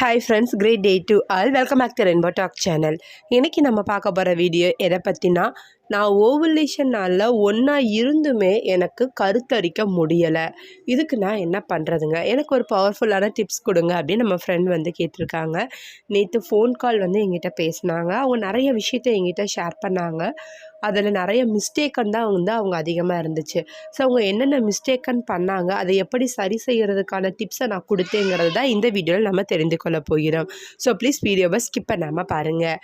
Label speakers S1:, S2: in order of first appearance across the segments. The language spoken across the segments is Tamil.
S1: Hi friends great day to all welcome back to rainbow talk channel இன்றைக்கி நம்ம பார்க்க போகிற வீடியோ எதை பற்றினா நான் ஓவலேஷன் நாளில் ஒன்றா இருந்துமே எனக்கு கருத்தரிக்க முடியலை. இதுக்கு நான் என்ன பண்ணுறதுங்க எனக்கு ஒரு பவர்ஃபுல்லான டிப்ஸ் கொடுங்க அப்படின்னு நம்ம ஃப்ரெண்ட் வந்து கேட்டிருக்காங்க. நேற்று ஃபோன் கால் வந்து எங்கிட்ட பேசினாங்க. அவங்க நிறைய விஷயத்த எங்கிட்ட ஷேர் பண்ணாங்க. அதில் நிறைய மிஸ்டேக்கன் தான் வந்து அவங்க அதிகமாக இருந்துச்சு. ஸோ அவங்க என்னென்ன மிஸ்டேக்கன் பண்ணாங்க அதை எப்படி சரி செய்கிறதுக்கான டிப்ஸை நான் கொடுத்தேங்கிறது தான் இந்த வீடியோவில் நம்ம தெரிந்து கொள்ள போகிறோம். ஸோ ப்ளீஸ் வீடியோவை ஸ்கிப் பண்ணாமல் பாருங்கள்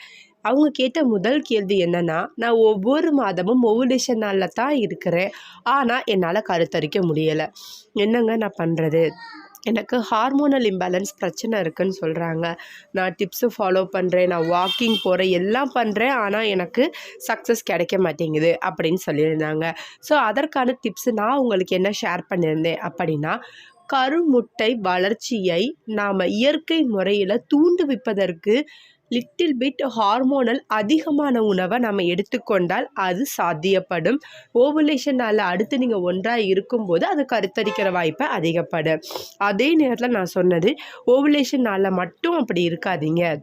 S1: அவங்க கேட்ட முதல் கேள்வி என்னென்னா நான் ஒவ்வொரு மாதமும் ஓவுலேஷன் நாளில் தான் இருக்கிறேன். ஆனால் என்னால் கருத்தரிக்க முடியலை. என்னங்க நான் பண்ணுறது எனக்கு ஹார்மோனல் இம்பேலன்ஸ் பிரச்சனை இருக்குன்னு சொல்கிறாங்க நான் டிப்ஸு ஃபாலோ பண்ணுறேன் நான் வாக்கிங் போகிறேன் எல்லாம் பண்ணுறேன் ஆனால் எனக்கு சக்ஸஸ் கிடைக்க மாட்டேங்குது அப்படின்னு சொல்லியிருந்தாங்க. ஸோ அதற்கான டிப்ஸு நான் உங்களுக்கு என்ன ஷேர் பண்ணியிருந்தேன் அப்படின்னா கருமுட்டை வளர்ச்சியை நாம் இயற்கை முறையில் தூண்டுவிப்பதற்கு லிட்டில் பிட் ஹார்மோனல் அதிகமான உணவை நம்ம எடுத்துக்கொண்டால் அது சாத்தியப்படும். ஓவுலேஷன் நாளில் அடுத்து நீங்கள் ஒன்றாக இருக்கும்போது அது கருத்தரிக்கிற வாய்ப்பை அதிகப்படும். அதே நேரத்தில் நான் சொன்னது ஓவுலேஷன் நாளில் மட்டும் அப்படி இருக்காதீங்க.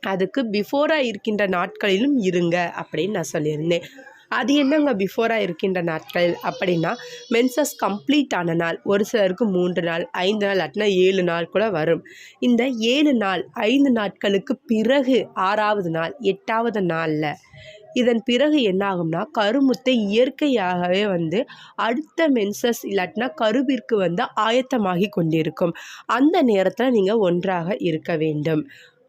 S1: அதுக்கு பிஃபோராக இருக்கின்ற நாட்களிலும் இருங்க அப்படின்னு நான் சொல்லியிருந்தேன். அது என்னங்க பிஃபோராக இருக்கின்ற நாட்கள் அப்படின்னா மென்சஸ் கம்ப்ளீட் ஆன நாள் ஒரு சிலருக்கு மூன்று நாள் ஐந்து நாள் அட்டினா ஏழு நாள் கூட வரும். இந்த ஏழு நாள் ஐந்து நாட்களுக்கு பிறகு ஆறாவது நாள் எட்டாவது நாளில் இதன் பிறகு என்ன ஆகும்னா கருமுத்தை இயற்கையாகவே வந்து அடுத்த மென்சஸ் இல்லாட்டினா கருவிற்கு வந்து ஆயத்தமாகி கொண்டிருக்கும். அந்த நேரத்தில் நீங்கள் ஒன்றாக இருக்க வேண்டும்.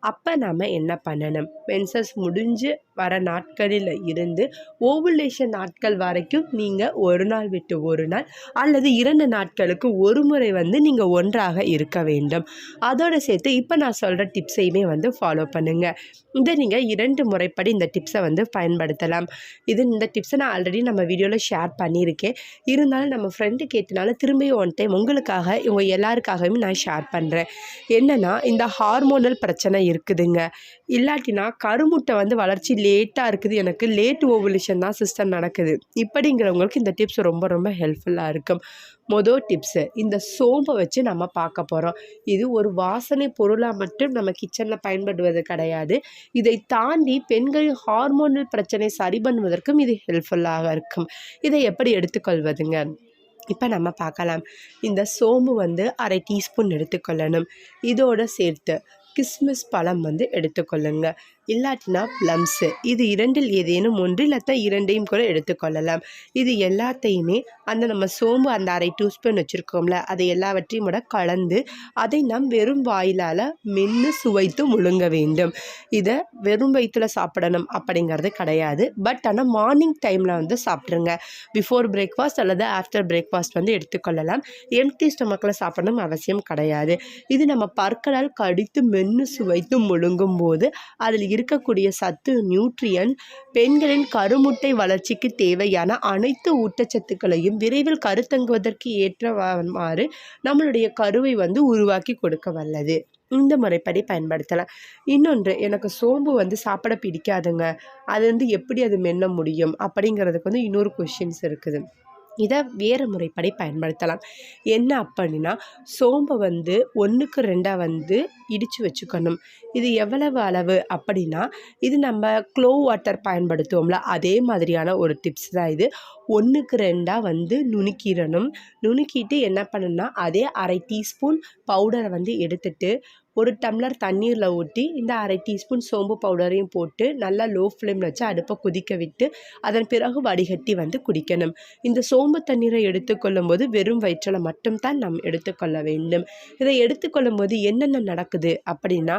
S1: அப்போ நாம் என்ன பண்ணணும்? மென்சஸ் முடிஞ்சு வர நாட்களில் இருந்து ஓவுலேஷன் நாட்கள் வரைக்கும் நீங்கள் ஒரு நாள் விட்டு ஒரு நாள் அல்லது இரண்டு நாட்களுக்கு ஒரு முறை வந்து நீங்கள் ஒன்றாக இருக்க வேண்டும். அதோடு சேர்த்து இப்போ நான் சொல்கிற டிப்ஸையுமே வந்து ஃபாலோ பண்ணுங்கள் இதை நீங்கள் இரண்டு முறைப்படி இந்த டிப்ஸை வந்து பயன்படுத்தலாம். இது இந்த டிப்ஸை நான் ஆல்ரெடி நம்ம வீடியோவில் ஷேர் பண்ணியிருக்கேன். இருந்தாலும் நம்ம ஃப்ரெண்டு கேட்டனால திரும்பியும் ஒன் டைம் உங்களுக்காக இவங்க எல்லாருக்காகவும் நான் ஷேர் பண்ணுறேன் என்னென்னா இந்த ஹார்மோனல் பிரச்சனை இருக்குதுங்க. இல்லாட்டினா கருமுட்டை வந்து வளர்ச்சி லேட்டாக இருக்குது. எனக்கு லேட் ஓவலேஷன் தான் சிஸ்டம் நடக்குது. இப்படிங்கிறவங்களுக்கு இந்த டிப்ஸ் ரொம்ப ரொம்ப ஹெல்ப்ஃபுல்லாக இருக்கும். மொதல் டிப்ஸு இந்த சோம்பை வச்சு நம்ம பார்க்க போகிறோம் இது ஒரு வாசனை பொருளாக மட்டும் நம்ம கிச்சனில் பயன்படுவது கிடையாது. இதை தாண்டி பெண்களின் ஹார்மோனல் பிரச்சனை சரி பண்ணுவதற்கும் இது ஹெல்ப்ஃபுல்லாக இருக்கும். இதை எப்படி எடுத்துக்கொள்வதுங்க? இப்போ நம்ம பார்க்கலாம். இந்த சோம்பு வந்து அரை டீஸ்பூன் எடுத்துக்கொள்ளணும். இதோடு சேர்த்து கிஸ்மிஸ் பழம் வந்து எடுத்துக்கொள்ளுங்க. இல்லாட்டினா ப்ளம்ஸு இது இரண்டில் ஏதேனும் ஒன்று இல்லாட்டா இரண்டையும் கூட எடுத்துக்கொள்ளலாம். இது எல்லாத்தையுமே அந்த நம்ம சோம்பு அந்த அரை டூஸ்பூன் வச்சுருக்கோம்ல அதை எல்லாவற்றையும் கூட கலந்து அதை நாம் வெறும் வாயிலால் மென்று சுவைத்து முழுங்க வேண்டும். இதை வெறும் வயிற்றில் சாப்பிடணும் அப்படிங்கிறது கிடையாது. பட் ஆனால் மார்னிங் டைமில் வந்து சாப்பிட்ருங்க பிஃபோர் பிரேக்ஃபாஸ்ட் அல்லது ஆஃப்டர் பிரேக்ஃபாஸ்ட் வந்து எடுத்துக்கொள்ளலாம். எம்டி ஸ்டொமக்கில் சாப்பிடணும் அவசியம் கிடையாது. இது நம்ம பற்களால் கடித்து மென்று சுவைத்து முழுங்கும் போது அதில் இருக்கக்கூடிய சத்து நியூட்ரியன் பெண்களின் கருமுட்டை வளர்ச்சிக்கு தேவையான அனைத்து ஊட்டச்சத்துக்களையும் விரைவில் கருத்தங்குவதற்கு ஏற்றவாறு நம்மளுடைய கருவை வந்து உருவாக்கி கொடுக்க வல்லது. இந்த முறைப்படி பயன்படுத்தலாம். இன்னொன்று எனக்கு சோம்பு வந்து சாப்பிட பிடிக்காதுங்க. அது வந்து எப்படி அது மென்ன முடியும்? அப்படிங்கிறதுக்கு வந்து இன்னொரு கொஷின்ஸ் இருக்குது. இதை வேறு முறைப்படி பயன்படுத்தலாம். என்ன அப்படின்னா சோம்பை வந்து ஒன்றுக்கு ரெண்டாக வந்து இடித்து வச்சுக்கணும். இது எவ்வளவு அளவு அப்படின்னா இது நம்ம க்ளோ வாட்டர் பயன்படுத்துவோம்ல அதே மாதிரியான ஒரு டிப்ஸ் தான் இது. ஒன்றுக்கு ரெண்டாக வந்து நுணுக்கிடணும். நுணுக்கிட்டு என்ன பண்ணணும்னா அதே அரை டீஸ்பூன் பவுடரை வந்து எடுத்துட்டு ஒரு டம்ளர் தண்ணீரில் ஊற்றி இந்த அரை டீஸ்பூன் சோம்பு பவுடரையும் போட்டு நல்லா லோ ஃப்ளேமில் வச்சு அடுப்பை கொதிக்க விட்டு அதன் பிறகு வடிகட்டி வந்து குடிக்கணும். இந்த சோம்பு தண்ணீரை எடுத்துக்கொள்ளும் போது வெறும் வயிற்றில் மட்டும்தான் நாம் எடுத்துக்கொள்ள வேண்டும். இதை எடுத்துக்கொள்ளும் போது என்னென்ன நடக்குது அப்படின்னா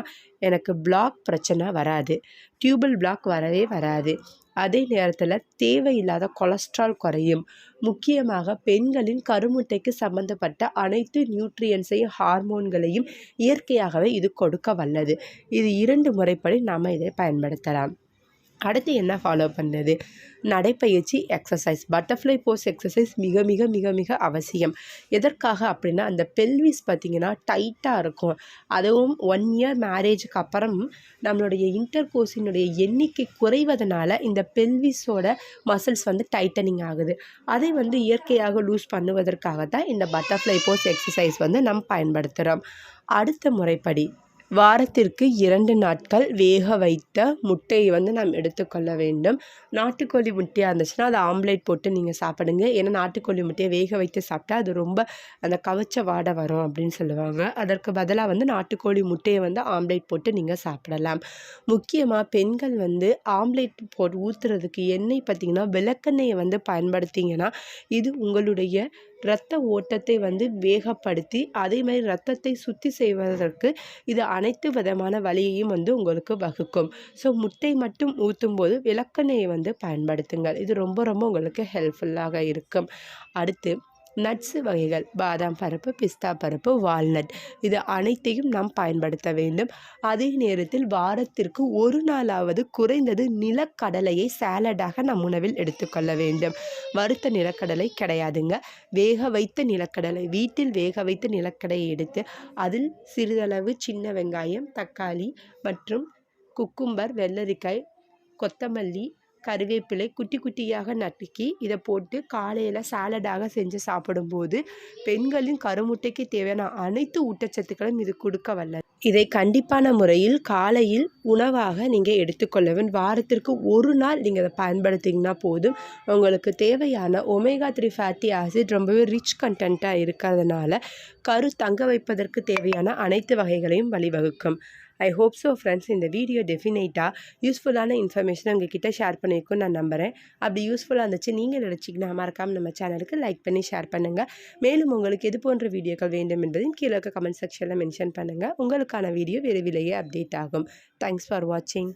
S1: எனக்கு பிளாக் பிரச்சனை வராது. டியூபல் பிளாக் வரவே வராது. அதே நேரத்தில் தேவையில்லாத கொலஸ்ட்ரால் குறையும். முக்கியமாக பெண்களின் கருமுட்டைக்கு சம்பந்தப்பட்ட அனைத்து நியூட்ரியன்ஸையும் ஹார்மோன்களையும் இயற்கையாகவே இது கொடுக்க வல்லது. இது இரண்டு முறைப்படி நாம் இதை பயன்படுத்தலாம். அடுத்து என்ன ஃபாலோ பண்ணுறது நடைப்பயிற்சி எக்ஸசைஸ் பட்டர்ஃப்ளை போஸ் எக்ஸசைஸ் மிக மிக மிக மிக அவசியம். எதற்காக அப்படின்னா அந்த பெல்விஸ் பார்த்திங்கன்னா டைட்டாக இருக்கும். அதுவும் ஒன் இயர் மேரேஜுக்கு அப்புறம் நம்மளுடைய இன்டர் கோர்ஸினுடைய எண்ணிக்கை குறைவதனால இந்த பெல்விஸோட மசில்ஸ் வந்து டைட்டனிங் ஆகுது. அதை வந்து இயற்கையாக லூஸ் பண்ணுவதற்காக தான் இந்த பட்டர்ஃப்ளை போஸ் எக்ஸசைஸ் வந்து நம்ம பயன்படுத்துகிறோம் அடுத்த முறைப்படி. வாரத்திற்கு இரண்டு நாட்கள் வேக வைத்த முட்டையை வந்து நாம் எடுத்துக்கொள்ள வேண்டும். நாட்டுக்கோழி முட்டையாக இருந்துச்சுன்னா அதை ஆம்லேட் போட்டு நீங்கள் சாப்பிடுங்க. ஏன்னா நாட்டுக்கோழி முட்டையை வேக வைத்து சாப்பிட்டா அது ரொம்ப அந்த கவச்ச வாடை வரும் அப்படின்னு சொல்லுவாங்க. அதற்கு பதிலாக வந்து நாட்டுக்கோழி முட்டையை வந்து ஆம்லேட் போட்டு நீங்கள் சாப்பிடலாம். முக்கியமாக பெண்கள் வந்து ஆம்லேட் போட்டு ஊற்றுறதுக்கு எண்ணெய் பார்த்திங்கன்னா விளக்கெண்ணெயை வந்து பயன்படுத்திங்கன்னா இது உங்களுடைய இரத்த ஓட்டத்தை வந்து வேகப்படுத்தி அதே மாதிரி ரத்தத்தை சுத்தி செய்வதற்கு இது அனைத்து விதமான வழியையும் வந்து உங்களுக்கு வகுக்கும். ஸோ முட்டை மட்டும் ஊற்றும் போது விளக்கெண்ணெயை வந்து பயன்படுத்துங்கள். இது ரொம்ப ரொம்ப உங்களுக்கு ஹெல்ப்ஃபுல்லாக இருக்கும். அடுத்து நட்ஸு வகைகள் பாதாம் பருப்பு பிஸ்தா பருப்பு வால்நட். இது அனைத்தையும் நாம் பயன்படுத்த வேண்டும். அதே நேரத்தில் வாரத்திற்கு ஒரு நாளாவது குறைந்தது நிலக்கடலையை சாலடாக நம் உணவில் எடுத்துக்கொள்ள வேண்டும். வறுத்த நிலக்கடலை கிடையாதுங்க. வேக வைத்த நிலக்கடலை வீட்டில் வேக வைத்த நிலக்கடலை எடுத்து அதில் சிறிதளவு சின்ன வெங்காயம் தக்காளி மற்றும் குக்கும்பர் வெள்ளரிக்காய் கொத்தமல்லி கருவேப்பிலை குட்டி குட்டியாக நட்டுக்கி இதை போட்டு காலையில் சாலடாக செஞ்சு சாப்பிடும்போது பெண்களின் கருமுட்டைக்கு தேவையான அனைத்து ஊட்டச்சத்துக்களும் இது கொடுக்க வல்ல இதை கண்டிப்பான முறையில் காலையில் உணவாக நீங்கள் எடுத்துக்கொள்ளவும் வாரத்திற்கு ஒரு நாள் நீங்கள் இதை பயன்படுத்திங்கன்னா போதும். உங்களுக்கு தேவையான ஒமேகா த்ரீ ஃபேட்டி ஆசிட் ரொம்பவே ரிச் கண்டென்ட்டாக இருக்கிறதுனால கரு தங்க வைப்பதற்கு தேவையான அனைத்து வகைகளையும் வழிவகுக்கும். ஐ ஹோப் ஸோ ஃப்ரெண்ட்ஸ் இந்த வீடியோ டெஃபினேட்டாக யூஸ்ஃபுல்லான இன்ஃபர்மேஷன் உங்ககிட்ட ஷேர் பண்ணியிருக்குன்னு நான் நம்புகிறேன் அப்படி யூஸ்ஃபுல்லாக இருந்துச்சு நீங்கள் நினச்சிங்கன்னா மறக்காமல் நம்ம சேனலுக்கு லைக் பண்ணி ஷேர் பண்ணுங்கள் மேலும் உங்களுக்கு எது போன்ற வீடியோக்கள் வேண்டும் என்பதையும் கீழே இருக்க கமெண்ட் செக்ஷனில் மென்ஷன் பண்ணுங்கள் உங்களுக்கான வீடியோ விரைவிலேயே அப்டேட் ஆகும். தேங்க்ஸ் ஃபார் வாட்சிங்